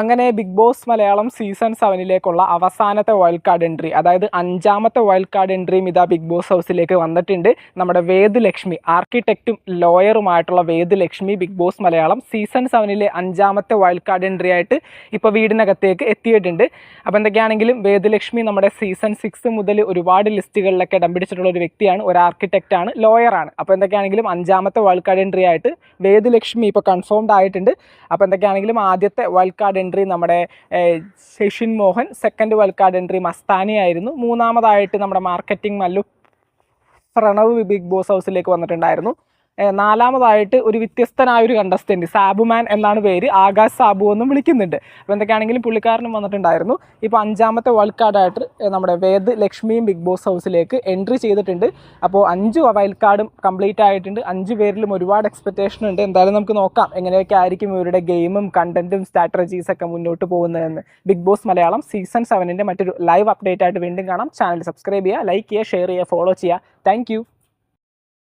അങ്ങനെ Bigg Boss Malayalam season സെവനിലേക്കുള്ള അവസാനത്തെ വൈൽഡ് കാർഡ് എൻട്രി അതായത് അഞ്ചാമത്തെ വൈൽഡ് കാർഡ് എൻട്രിയും ഇതാ ബിഗ് ബോസ് ഹൗസിലേക്ക് വന്നിട്ടുണ്ട്. നമ്മുടെ വേദ് ലക്ഷ്മി ആർക്കിടെക്റ്റും ലോയറുമായിട്ടുള്ള Ved Lakshmi Bigg Boss Malayalam season സെവനിലെ അഞ്ചാമത്തെ വൈൽഡ് കാർഡ് എൻട്രി ആയിട്ട് ഇപ്പോൾ വീടിനകത്തേക്ക് എത്തിയിട്ടുണ്ട്. അപ്പോൾ എന്തൊക്കെയാണെങ്കിലും വേദ് ലക്ഷ്മി നമ്മുടെ സീസൺ സിക്സ് മുതൽ ഒരുപാട് ലിസ്റ്റുകളിലൊക്കെ ഇടം പിടിച്ചിട്ടുള്ള ഒരു വ്യക്തിയാണ് ഒരു ആർക്കിടെക്റ്റാണ് ലോയറാണ് അപ്പോൾ എന്തൊക്കെയാണെങ്കിലും അഞ്ചാമത്തെ വൈൽഡ് കാർഡ് എൻട്രി ആയിട്ട് വേദ് ലക്ഷ്മി ഇപ്പോൾ കൺഫേംഡ് ആയിട്ടുണ്ട്. അപ്പോൾ എന്തൊക്കെയാണെങ്കിലും ആദ്യത്തെ വൈൽഡ് കാർഡ് എൻട്രി നമ്മുടെ Shashin Mohan second wild entry Mastani ആയിരുന്നു. മൂന്നാമതായിട്ട് നമ്മുടെ marketing Mallu Pranav Bigg Boss ഹൗസിലേക്ക് വന്നിട്ടുണ്ടായിരുന്നു. നാലാമതായിട്ട് ഒരു വ്യത്യസ്തനായ ഒരു കണ്ടസ്റ്റന്റ് സാബുമാൻ എന്നാണ് പേര്. ആകാശ് സാബു എന്നും വിളിക്കുന്നുണ്ട്. അപ്പോൾ എന്തൊക്കെയാണെങ്കിലും പുള്ളിക്കാരനും വന്നിട്ടുണ്ടായിരുന്നു. ഇപ്പോൾ അഞ്ചാമത്തെ വൈൽഡ് കാർഡായിട്ട് നമ്മുടെ വേദ് ലക്ഷ്മിയും ബിഗ് ബോസ് ഹൗസിലേക്ക് എൻട്രി ചെയ്തിട്ടുണ്ട്. അപ്പോൾ അഞ്ച് വൈൽഡ് കാർഡും കംപ്ലീറ്റ് ആയിട്ടുണ്ട്. അഞ്ച് പേരിലും ഒരുപാട് എക്സ്പെക്റ്റേഷൻ ഉണ്ട്. എന്തായാലും നമുക്ക് നോക്കാം എങ്ങനെയൊക്കെ ആയിരിക്കും ഇവരുടെ ഗെയിമും കണ്ടന്റും സ്ട്രാറ്റജീസ് ഒക്കെ മുന്നോട്ട് പോകുന്നതെന്ന്. ബിഗ് ബോസ് മലയാളം സീസൺ സെവനിന്റെ മറ്റൊരു ലൈവ് അപ്ഡേറ്റ് ആയിട്ട് വീണ്ടും കാണാം. ചാനൽ സബ്സ്ക്രൈബ് ചെയ്യുക ലൈക്ക് ചെയ്യുക ഷെയർ ചെയ്യുക ഫോളോ ചെയ്യുക. താങ്ക്